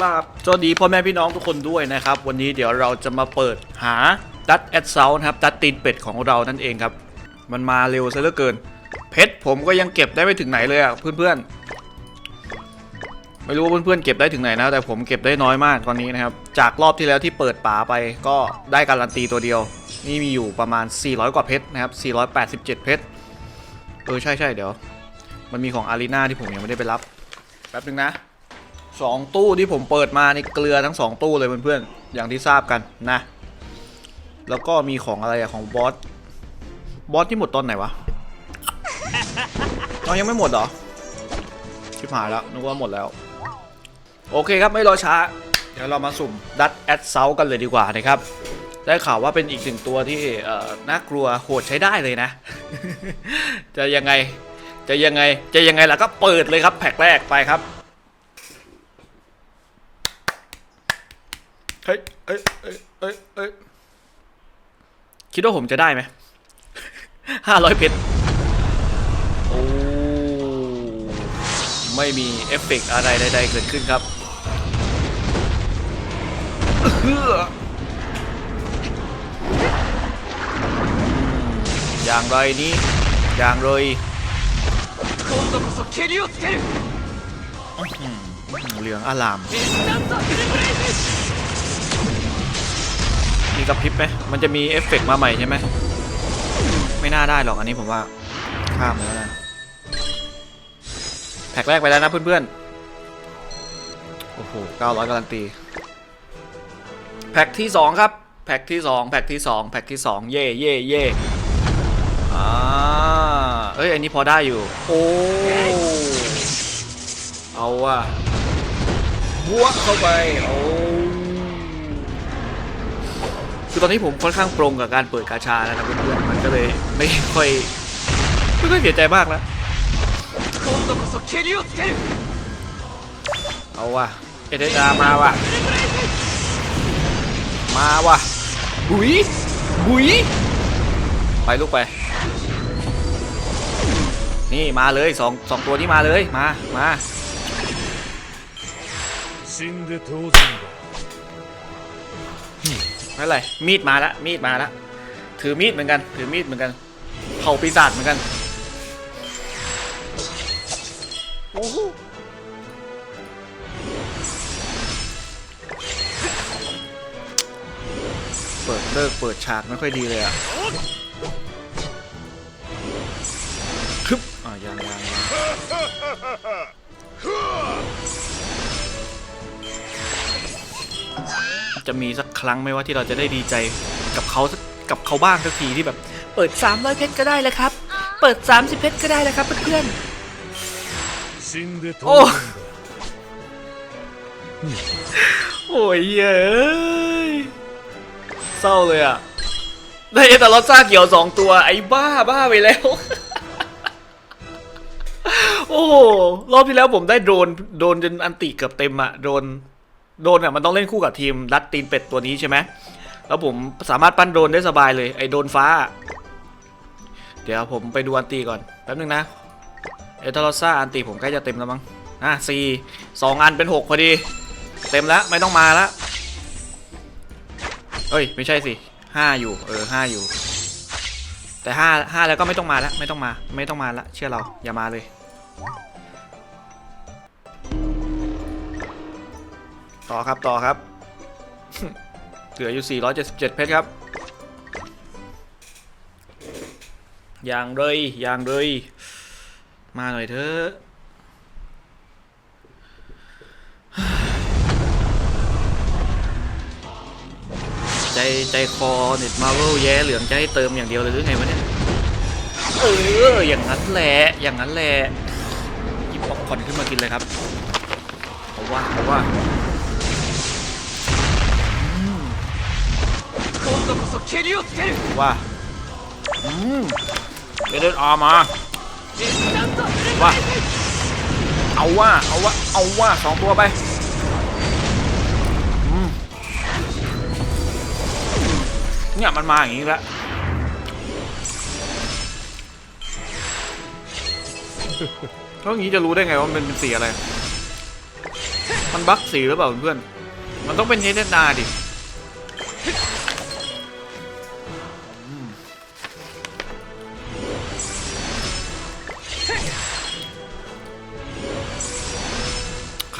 ครับสวัสดีพ่อแม่พี่น้องทุกคนด้วยนะครับ วันนี้เดี๋ยวเราจะมาเปิดหาดัตแอดเซลนะครับดัตตีนเป็ดของเรานั่นเองครับ มันมาเร็วซะเหลือเกิน เพชรผมก็ยังเก็บได้ไม่ถึงไหนเลยอะเพื่อนๆ ไม่รู้ว่าเพื่อนๆเก็บได้ถึงไหนนะ แต่ผมเก็บได้น้อยมากตอนนี้นะครับ จากรอบที่แล้วที่เปิดป่าไปก็ได้การันตีตัวเดียว นี่มีอยู่ประมาณ 400 กว่าเพชรนะครับ 487 เพชร เออใช่ใช่เดี๋ยว มันมีของอารีนาที่ผมยังไม่ได้ไปรับ แป๊บนึงนะ สองตู้ที่ผมเปิดมาในเกลือทั้งสองตู้เลยเพื่อนๆอย่างที่ทราบกันนะ แล้วก็มีของอะไรอะของบอสบอสที่หมดตอนไหนวะอ๋อยังไม่หมดเหรอชิบหายแล้วนึกว่าหมดแล้ว โอเคครับไม่รอช้า เดี๋ยวเรามาสุ่มดัตแอดเซลกันเลยดีกว่านะครับ ได้ข่าวว่าเป็นอีกหนึ่งตัวที่เอ่อน่ากลัวโหดใช้ได้เลยนะ จะยังไงจะยังไงจะยังไงล่ะก็เปิดเลยครับแพ็กแรกไปครับ ฮ้ยเฮ้ยเฮ้ยเฮ้ยคิดว่าผมจะได้ไหมห้าร้อยเพชรโอ้ไม่มีเอฟเฟกอะไรใดๆเกิดขึ้นครับอย่างไรนี้อย่างเลยเหลืองอาลาม มีกระพริบไหมมันจะมีเอฟเฟกต์มาใหม่ใช่ไหม ไม่น่าได้หรอกอันนี้ผมว่าข้ามแล้วนะแพ็กแรกไปแล้วนะเพื่อนๆ โอ้โห 900การันตี แพ็กที่ 2 ครับ แพ็กที่ 2 แพ็กที่ 2 แพ็กที่ 2 เย่เย่เย่อ่าเอ้ย อันนี้พอได้อยู่ โอ้ เอาว่ะบวกเข้าไป โอ้ คือตอนนี้ผมค่อนข้างปรงกับการเปิดกาชาแล้วนะเพื่อนๆมันก็เลยไม่ค่อยไม่ค่อยเสียใจมากแล้วเอาว่ะเอเดนามาว่ะ มาว่ะ บุยบุยไปลูกไป นี่มาเลยสองสองตัวนี้มาเลย มา มา ไม่เป็นไรมีดมาแล้วมีดมาแล้วถือมีดเหมือนกัน ถือมีดเหมือนกันเผ่าปีศาจเหมือนกันโอ้โหเปิดเลิกเปิดฉากไม่ค่อยดีเลยอะคึบอะยังยัง จะมีสักครั้งไม่ว่าที่เราจะได้ดีใจกับเขากับเขาบ้างสักทีที่แบบ เปิด 300 เพชรก็ได้แล้วครับ เปิด 30 เพชรก็ได้แล้วครับเพื่อนโอ้โอ้ยเอ้ยเศร้าเลยอะ ได้แต่ลอซ่าเกี่ยวสองตัวไอ้บ้าบ้าไปแล้ว โอ้รอบที่แล้วผมได้โดน โดนจนอันติเกือบเต็มอะโดน โดรนอะมันต้องเล่นคู่กับทีมรัดตีนเป็ดตัวนี้ใช่ไหมแล้วผมสามารถปั้นโดนได้สบายเลย ไอ้โดนฟ้า เดี๋ยวผมไปดูอันตีก่อนแป๊บนึงนะ เอตาลอซ่าอันตีผมใกล้จะเต็มแล้วมั้งอะสี่สองอันเป็นหกพอดี เต็มแล้วไม่ต้องมาล้วเอ้ยไม่ใช่สิห้าอยู่เออห้าอยู่ แต่ห้าห้าแล้วก็ไม่ต้องมาแล้วไม่ต้องมา ไม่ต้องมาละเชื่อเราอย่ามาเลย ต่อครับต่อครับ เหลืออยู่ 477 เพชรครับ อย่างเลยอย่างเลย มาหน่อยเถอะใจใจคอเน็ตมาเวลแย่เหลืองจะให้เติมอย่างเดียวเลยหรือไงวะเนี่ย เออ อย่างนั้นแหละ อย่างนั้นแหละหยิบป๊อปคอร์นขึ้นมากินเลยครับ เอาว่าเอาว่า ว่าอืมเดินออกมาว่าเอาว่าเอาว่าเอาว่าสองตัวไปเนี่ยมันมาอย่างนี้ละวแล้วอย่างนี้จะรู้ได้ไงว่ามันเป็นสีอะไร มันบั๊กสีหรือเปล่าเพื่อน มันต้องเป็นเนเดน่นาดิ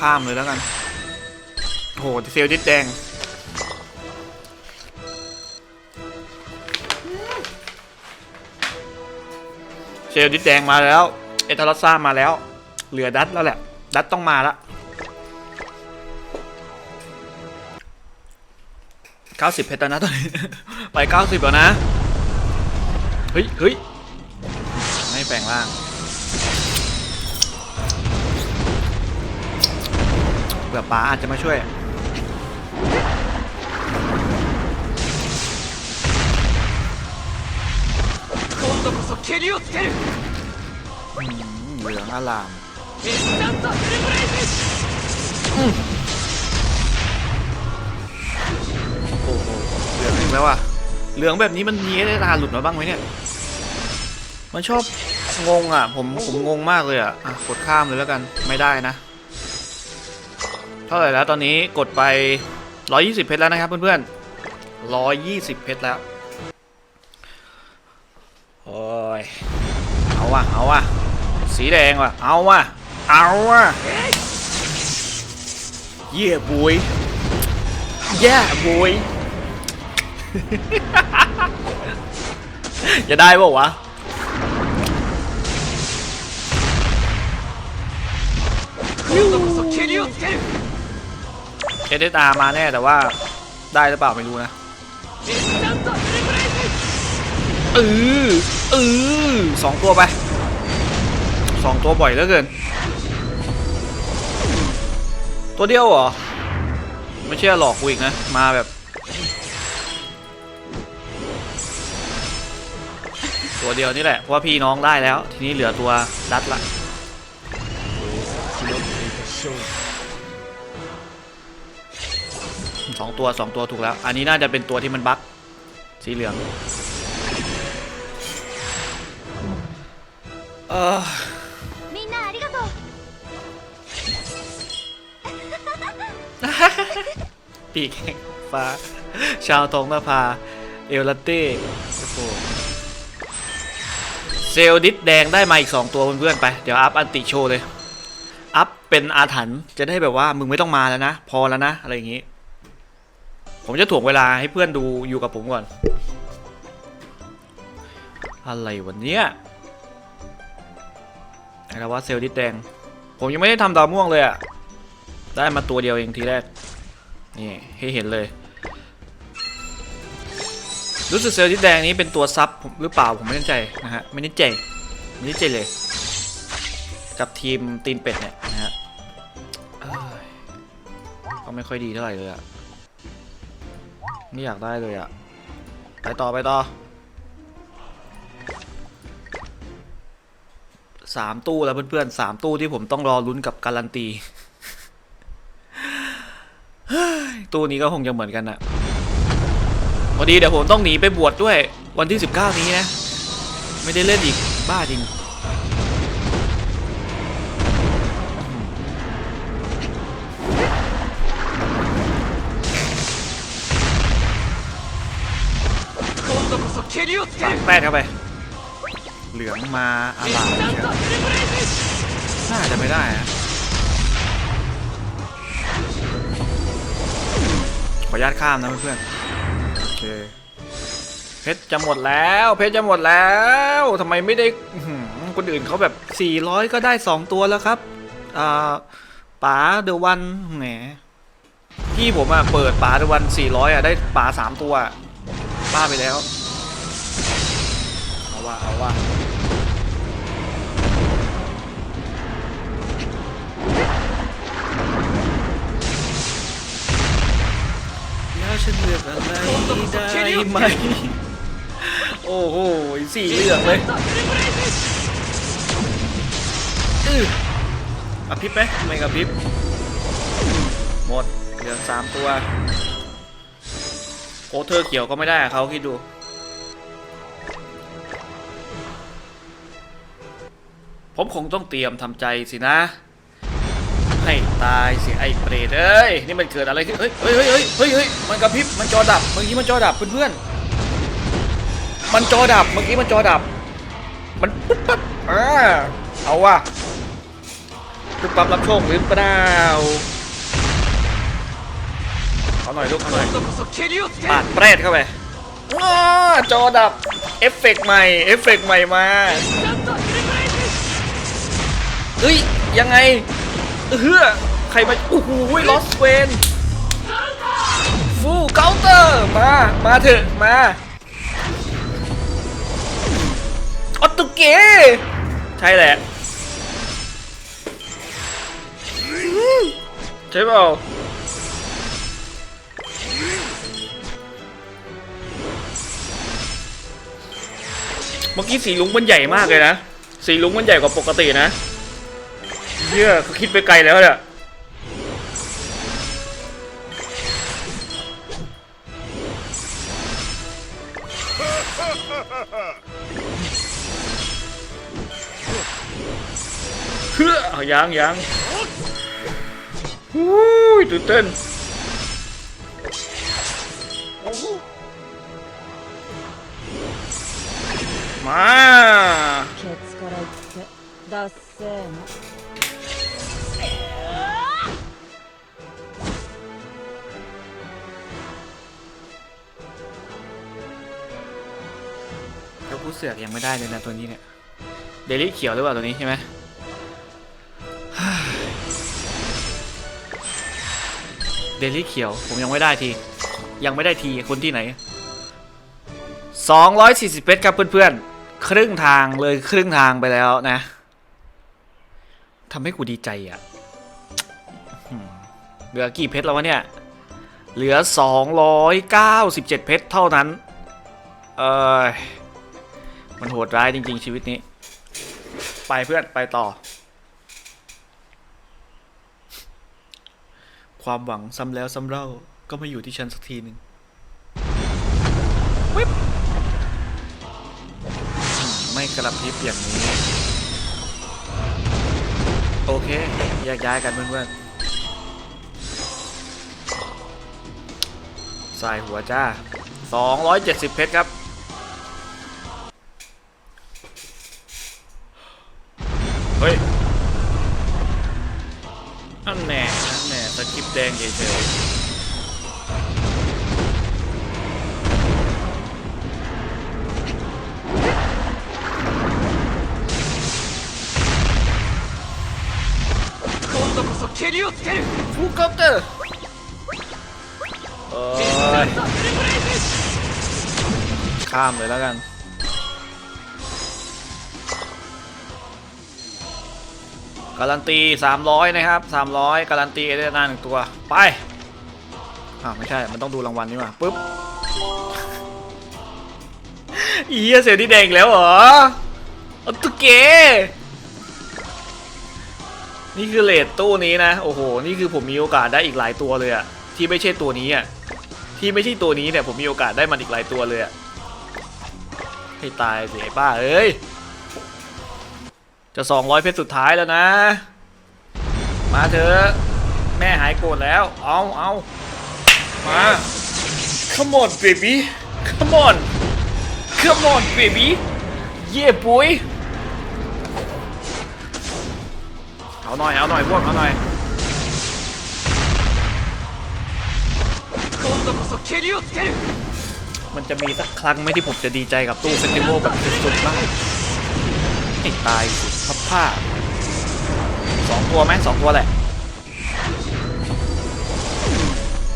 ข้ามเลยแล้วกันโหเซลล์ดิดแดงเซลล์ดิดแดงมาแล้ว เอทาร์ซ่ามาแล้ว เหลือดัตแล้วแหละ ดัตต้องมาละ90เพชรนะตอนนี้ ไป90แล้วนะ เฮ้ยเฮ้ยไม่แปลงร่าง เผื่อป๋าอาจจะมาช่วย 今度こそ蹴りをつける อืมเหลืองอลาม インスタントフルブレイズ โอ้โห เหลืองอีกแล้วอ่ะ เหลืองแบบนี้มันมีได้ตาหลุดมาบ้างไหมเนี่ย มันชอบงงอ่ะ ผมผมงงมากเลยอ่ะอ่ะ กดข้ามเลยแล้วกัน ไม่ได้นะ เท่าไหร่แล้วตอนนี้กดไป 120 เพชรแล้วนะครับเพื่อนๆ120 เพชรแล้วโอ้ยเอาวะเอาวะสีแดงวะเอาวะเอาวะเย่บวยเย่บวยจะได้ป่าวะคิริวเท เอสตามาแน่แต่ว่าได้หรือเปล่าไม่รู้นะเออเออสองตัวไปสองตัวบ่อยเหลือเกิน ตัวเดียวเหรอ ไม่เชื่อหลอกกูอีกนะ มาแบบ ตัวเดียวนี่แหละเพราะพี่น้องได้แล้ว ทีนี้เหลือตัวดัดละ 2 ตัว 2 ตัวถูกแล้ว อันนี้น่าจะเป็นตัวที่มันบั๊กสีเหลืองเออปีกแห่งฟ้า ชาวทองนภา เอลเต้โอ้เซลดิสแดงได้มาอีก 2 ตัวเพื่อนๆไป เดี๋ยวอัพอันติโชเลย อัพเป็นอาถรรพ์จะได้แบบว่ามึงไม่ต้องมาแล้วนะ พอแล้วนะ อะไรอย่างนี้ ผมจะถ่วงเวลาให้เพื่อนดูอยู่กับผมก่อน อะไรวันเนี้ยอะไรวะเซลล์ดิสแดง ผมยังไม่ได้ทำดาวม่วงเลยอะได้มาตัวเดียวเองทีแรก นี่ให้เห็นเลย รู้สึกเซลล์ที่แดงนี้เป็นตัวซับหรือเปล่าผมไม่แน่ใจนะฮะไม่แน่ใจไม่แน่ใจเลย กับทีมตีนเป็ดเนี่ยนะฮะเอ้ยก็ไม่ค่อยดีเท่าไหร่เลยอะ ไม่อยากได้เลยอะไปต่อไปต่อสามตู้แล้วเพื่อนๆสามตู้ที่ผมต้องรอลุ้นกับการันตี ตู้นี้ก็คงจะเหมือนกันนะพอดีเดี๋ยวผมต้องหนีไปบวชดด้วยวันที่ 19 นี้นะ ไม่ได้เล่นอีกบ้าจริง สาดแปดเข้าไป เหลืองมาอาลาเชียน่าจะไม่ได้ฮะขออนุญาตข้ามนะเพื่อนโอเคเพชรจะหมดแล้ว เพชรจะหมดแล้วทำไมไม่ได้คนอื่นเขาแบบ 400 ก็ได้ 2 ตัวแล้วครับอ่าป๋าเดวันแหมพี่ผมอะเปิดป๋าเดวัน400อะได้ป๋า3 ตัวบ้าไปแล้ว เอาว่าเอาว่าแล้ฉันเลือกอะไรได้ไหม โอ้โหสี่เลือกเลยอือพิบไหมไม่กับพิบหมดเหลือสามตัวโอ้เธอเขียวก็ไม่ได้เขาคิดดู ผมคงต้องเตรียมทำใจสินะ ให้ตายสิไอ้เปรตเอ้ยนี่มันเกิดอะไรขึ้นเฮ้ยเฮ้ยเฮ้ยเฮ้ยเฮ้ยมันกระพริบมันจอดับเมื่อกี้มันจอดับเพื่อนเพื่อนมันจอดับเมื่อกี้มันจอดับ มันปุ๊บปั๊บเออเอาว่ะปุ๊บปั๊บรับโชคหรือเปล่าเอาหน่อยลูกเอาหน่อยปาดเปรตเข้าไปจอดับเอฟเฟกใหม่เอฟเฟกใหม่มา เฮ้ยยังไงเฮือใครมาโอ้โหลอสเวนฟูเกาเตอร์มามาเถอะมาออตตุเกใช่แหละใช่เปล่าเมื่อกี้สีลุงมันใหญ่มากเลยนะ สีลุงมันใหญ่กว่าปกตินะ เหี้ยเขาคิดไปไกลแล้วเนี่ยเฮ้อเอายังยังฮู้ยตื่นเต้นมา กูเสือกยังไม่ได้เลยนะตัวนี้เนี่ย เดลี่เขียวหรือเปล่าตัวนี้ใช่ไหมเดลี่เขียวผมยังไม่ได้ที ยังไม่ได้ทีคนที่ไหน 240เพชรครับเพื่อนๆ ครึ่งทางเลยครึ่งทางไปแล้วนะทำให้กูดีใจอะเหลือกี่เพชรแล้ววะเนี่ย เหลือ 297 เพชรเท่านั้น เออ มันโหดร้ายจริง ๆ ชีวิตนี้ ไปเพื่อนไปต่อ ความหวังซ้ำแล้วซ้ำเล่าก็มาอยู่ที่ฉันสักทีหนึ่งวิบไม่กระพริบอย่างนี้ โอเคแยกย้ายกันเพื่อนๆสายหัวจ้า 270 เพชรครับ เฮ้ยอันแน่อันแน่สกิปแดงเฉยอ้กับเตอร์ข้ามเลยแล้วกัน การันตี 300 นะครับ 300 การันตีเอเดนาหนึ่งตัว ไปอ้าวไม่ใช่ มันต้องดูรางวัลนี่มาปุ๊บอีเหี้ยเสียที่แดงแล้วเหรออตุเก นี่คือเลทตู้นี้นะ โอ้โห นี่คือผมมีโอกาสได้อีกหลายตัวเลยอะที่ไม่ใช่ตัวนี้อะที่ไม่ใช่ตัวนี้เนี่ยผมมีโอกาสได้มันอีกหลายตัวเลยอะให้ตายสิไอ้ป้าเอ้ย จะสองร้อยเพชรสุดท้ายแล้วนะ มาเถอะแม่หายโกรธแล้ว เอาเอามา come on baby come on come on baby yeah boy เอาหน่อย เอาหน่อยพวก เอาหน่อยมันจะมีสักครั้งไหมที่ผมจะดีใจกับตู้เซนติวัแบบสุดๆบ้างไอ้ตาย พับผ้าสองตัวไหมสองตัวแหละ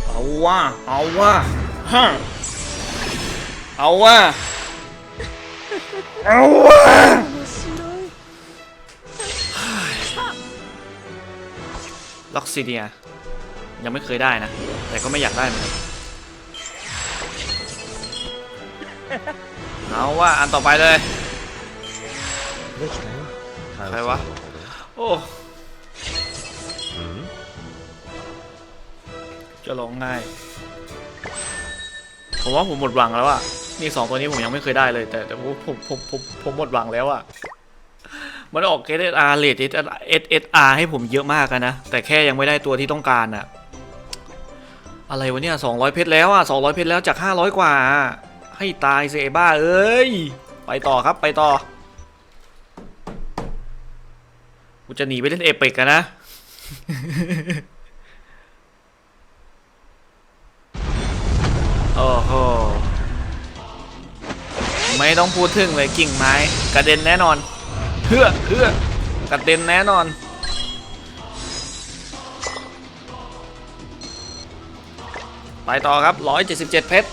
เอาว่าเอาว่าฮะเอาว่าเอาว่าล็อกซีเนียยังไม่เคยได้นะ แต่ก็ไม่อยากได้เหมือนกันเอาว่าอันต่อไปเลย ใครวะ โอ้จะร้องง่ายผมว่าผมหมดหวังแล้วอะนี่สองตัวนี้ผมยังไม่เคยได้เลย แต่แต่ผมผมผมผมผมหมดหวังแล้วอะมันออก SSR เลท SSR ให้ผมเยอะมากอะนะ แต่แค่ยังไม่ได้ตัวที่ต้องการอะอะไรวะเนี่ย200เพชรแล้วอะ200เพชรแล้วจาก500กว่า ให้ตายเซบ้าเอ้ย ไปต่อครับไปต่อ กูจะหนีไปเล่นเอเปกกันนะ โอ้โห ไม่ต้องพูดถึงเลยกิ่งไม้ กระเด็นแน่นอนเฮือเฮือกระเด็นแน่นอน ไปต่อครับ 177 เพชร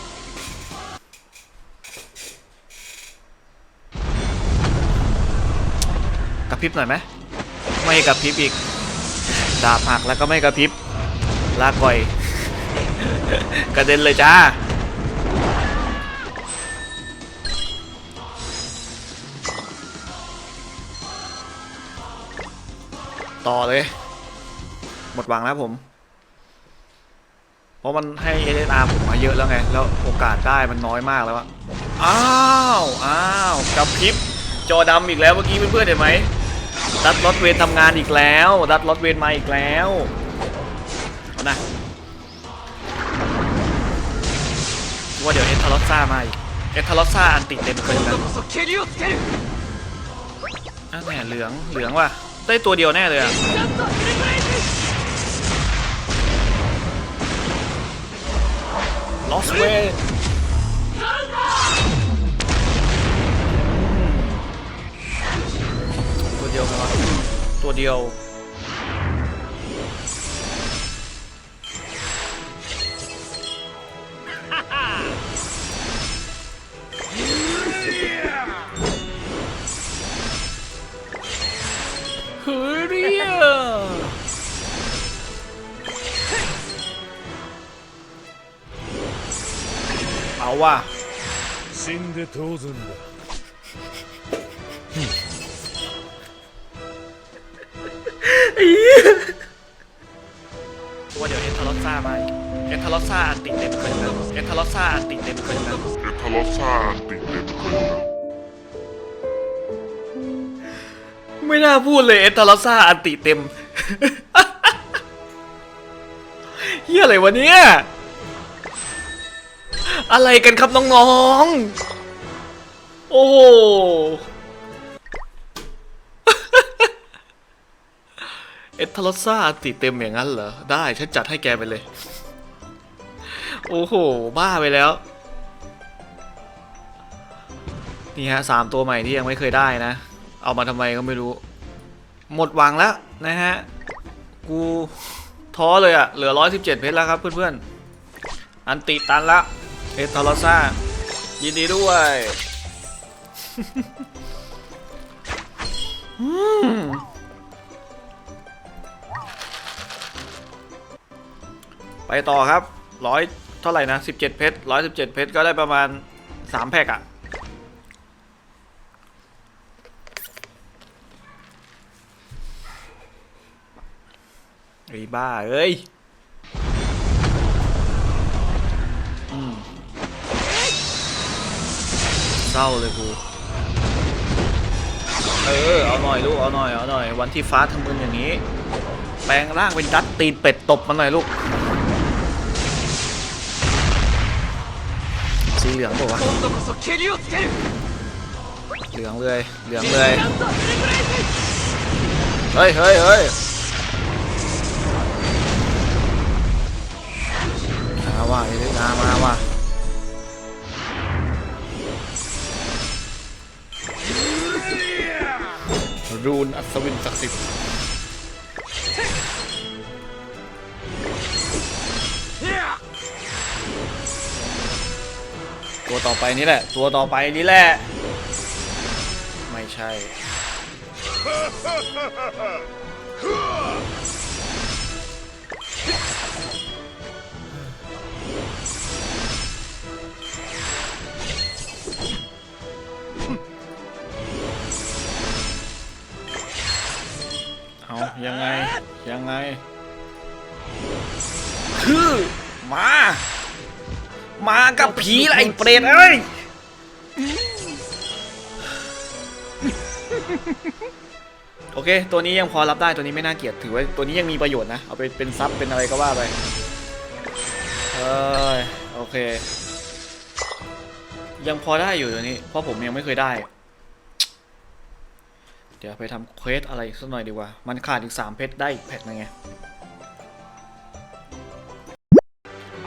กระพริบหน่อยไหม ไม่กระพริบอีก ดาบหักแล้วก็ไม่กระพริบ ลากก่อย กระเด็นเลยจ้า ต่อเลย หมดหวังแล้วผม เพราะมันให้ SSR ผมมาเยอะแล้วไง แล้วโอกาสได้มันน้อยมากแล้วอะอ้าว อ้าวกระพริบ จอดำอีกแล้วเมื่อกี้เพื่อนๆเห็นไหม ดัดรถเวนทำงานอีกแล้ว ดัดรถเวนมาอีกแล้วเอานะว่าเดี๋ยวเอทารอสซ่ามาอีกเอทารอสซ่าอันติดเต็มเลยนะแนไหเหลืองเหลืองว่ะได้ตัวเดียวแน่เลยอะลอสเวน เดียวไหมวะตัวเดียว เฮ้ยเรียเอาว่ะ 死んで当然だ ว่าเดี๋ยวเอทารอสซ่ามาอีกเอทารอสซ่าอันติดเต็มเกินกันเอทารอสซ่าอันติดเต็มเกินกันเอทารอสซ่าติดเต็มเลยนะไม่น่าพูดเลยเอทารอสซ่าอันติเต็มเฮียอะไรวะเนี่ย อะไรกันครับน้องๆ โอ้ เอทารอสซ่าติเต็มอย่างนั้นเหรอ ได้ฉันจัดให้แกไปเลย โอ้โห บ้าไปแล้ว นี่ฮะสามตัวใหม่ที่ยังไม่เคยได้นะ เอามาทำไมก็ไม่รู้ หมดหวังแล้วนะฮะ กูท้อเลยอะเหลือ117เจ็ดเพชรแล้วครับเพื่อนๆ อันติตันละ เอทอรซ่า ยินดีด้วย ไปต่อครับร้อยเท่าไหร่นะ17เพชร117เพชรก็ได้ประมาณ3แพ็กอะไอ้บ้า เอ้ยเศร้าเลยกูเออ เอาหน่อยลูก เอาหน่อย เอาหน่อย วันที่ฟ้าทำมึนอย่างนี้ แปลงร่างเป็นดัดตีนเป็ดตบมันหน่อยลูก เหลืองป่าวะเหลืองเลยเหลืองเลยเฮ้ยเฮ้ยเฮ้ยมาว่ะเล็กนามาว่ะรูนอัศวินศักดิ์สิทธิ์ ตัวต่อไปนี่แหละ ตัวต่อไปนี่แหละ ไม่ใช่ เอายังไง ยังไง คือ มา มากับผีไรเปรตเอ้ยโอเค ตัวนี้ยังพอรับได้ตัวนี้ไม่น่าเกลียดถือว่าตัวนี้ยังมีประโยชน์นะ เอาไปเป็นซับเป็นอะไรก็ว่าไปเอยโอเค ยังพอได้อยู่ตัวนี้ เพราะผมยังไม่เคยได้ เดี๋ยวไปทำเควสอะไรสักหน่อยดีกว่า มันขาดอีก3เพชรได้อีกแพ็คนึงไง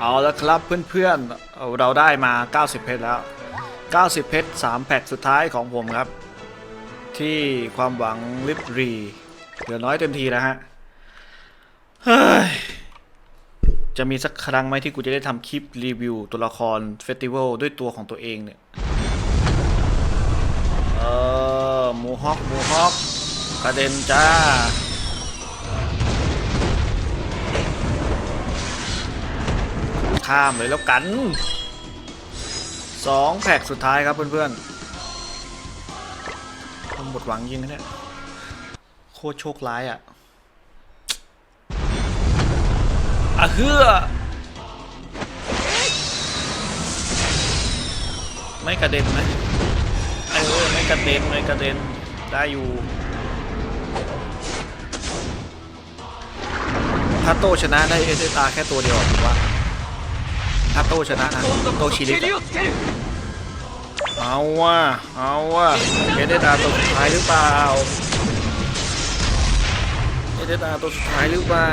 เอาละครับเพื่อนๆเเราได้มา 90 เพชรแล้ว 90 เพชร 3 แพ็คสุดท้ายของผมครับ ที่ความหวังลิบรีเหลือน้อยเต็มทีแล้วฮะ เฮ้ย จะมีสักครั้งไหมที่กูจะได้ทำคลิปรีวิวตัวละครเฟสติวัลด้วยตัวของตัวเองเนี่ย เออมูฮอกมูฮอกกระเด็นจ้า ข้ามเลยแล้วกันสองแพ็กสุดท้ายครับเพื่อนๆผมหมดหวังยิงเนี่ยโคตรโชคร้ายอะอะเฮือไม่กระเด็นไหมเออไม่กระเด็นไม่กระเด็นได้อยู่ถ้าโตชนะได้เอสตาแค่ตัวเดียวถือว่า ถ้าโตชนะนะโตชิริเอาว่ะเอาว่ะเอเดตาตัวสุดท้ายหรือเปล่าเอเดตาตัวสุดท้ายหรือเปล่า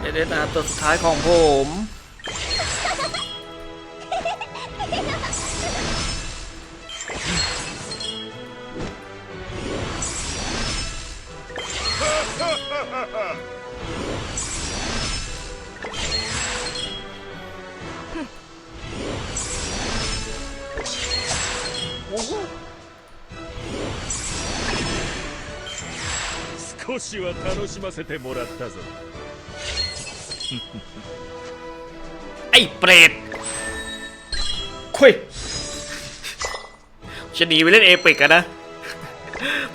เอเดตาตัวสุดท้ายของผม 少しは楽しませてもらったぞ ไอ้เปรตคุยจะหนีไปเล่นเอปิกกันนะ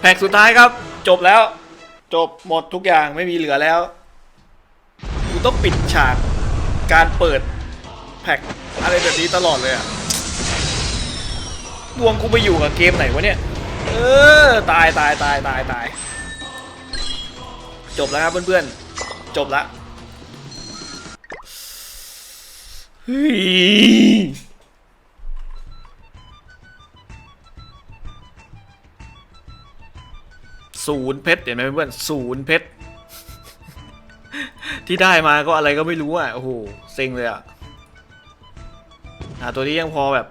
แพ็กสุดท้ายครับ จบแล้ว จบหมดทุกอย่างไม่มีเหลือแล้ว กูต้องปิดฉากการเปิดแพ็กอะไรแบบนี้ตลอดเลยอะดวงกูไปอยู่กับเกมไหนวะเนี่ย เออ ตายตายตายตายตาย จบแล้วครับเพื่อนๆ จบละเฮ้ยศูนย์เพชรเห็นไหมเพื่อนศูนย์เพชรที่ได้มาก็อะไรก็ไม่รู้อะ โอ้โห เซ็งเลยอะอ่าตัวนี้ยังพอแบบ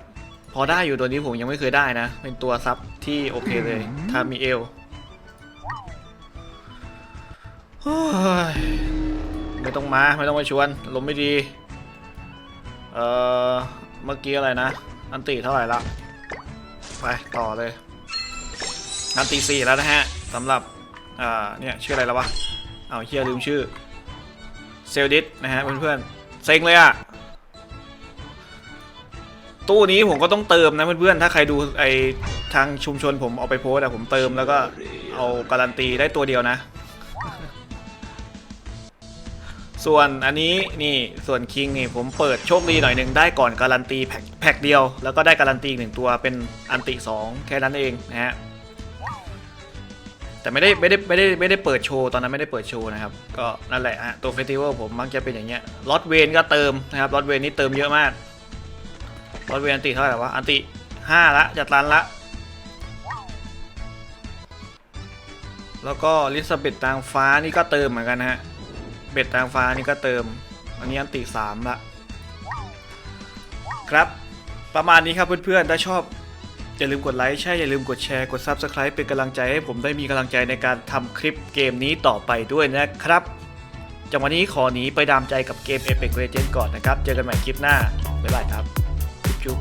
พอได้อยู่ตัวนี้ผมยังไม่เคยได้นะ เป็นตัวซับที่โอเคเลยทามีเอล ไม่ต้องมา ไม่ต้องมาชวน ลมไม่ดี เอ่อ เมื่อกี้อะไรนะ อันตีเท่าไหร่ละ ไป ต่อเลย อันตีสี่แล้วนะฮะสำหรับ อ่า เนี่ย ชื่ออะไรแล้ววะ เอาเฮียลืมชื่อ เซลดิสนะฮะเพื่อนๆ เซ็งเลยอะตู้นี้ผมก็ต้องเติมนะเพื่อนๆ ถ้าใครดูไอทางชุมชนผมเอาไปโพสต์อะผมเติมแล้วก็เอาการันตีได้ตัวเดียวนะ ส่วนอันนี้นี่ส่วนคิงนี่ผมเปิดโชคดีหน่อยหนึ่งได้ก่อนการันตีแพ็คแพ็คเดียว แล้วก็ได้การันตีอีกหนึ่งตัวเป็นอันติสองแค่นั้นเองนะฮะแต่ไม่ได้ไม่ได้ไม่ได้ไม่ได้เปิดโชว์ตอนนั้นไม่ได้เปิดโชว์นะครับก็นั่นแหละฮะตัวเฟสติวัลผมมักจะเป็นอย่างเงี้ยลอตเวนก็เติมนะครับลอตเวนนี่เติมเยอะมากลอตเวนอันติเท่าไหร่วะอันติห้าละจัดรันละ แล้วก็ลิซาเบตนางฟ้านี่ก็เติมเหมือนกันนะฮะ เบ็ดนางฟ้านี่ก็เติม อันนี้อันติสามละครับ ประมาณนี้ครับเพื่อนๆ ถ้าชอบ อย่าลืมกดไลค์ใช่อย่าลืมกดแชร์กด Subscribe เป็นกำลังใจให้ผมได้มีกำลังใจในการทำคลิปเกมนี้ต่อไปด้วยนะครับจากวันนี้ขอหนีไปดามใจกับเกม Apex Legends ก่อนนะครับ เจอกันใหม่คลิปหน้า บ๊ายบายครับ จุ๊บ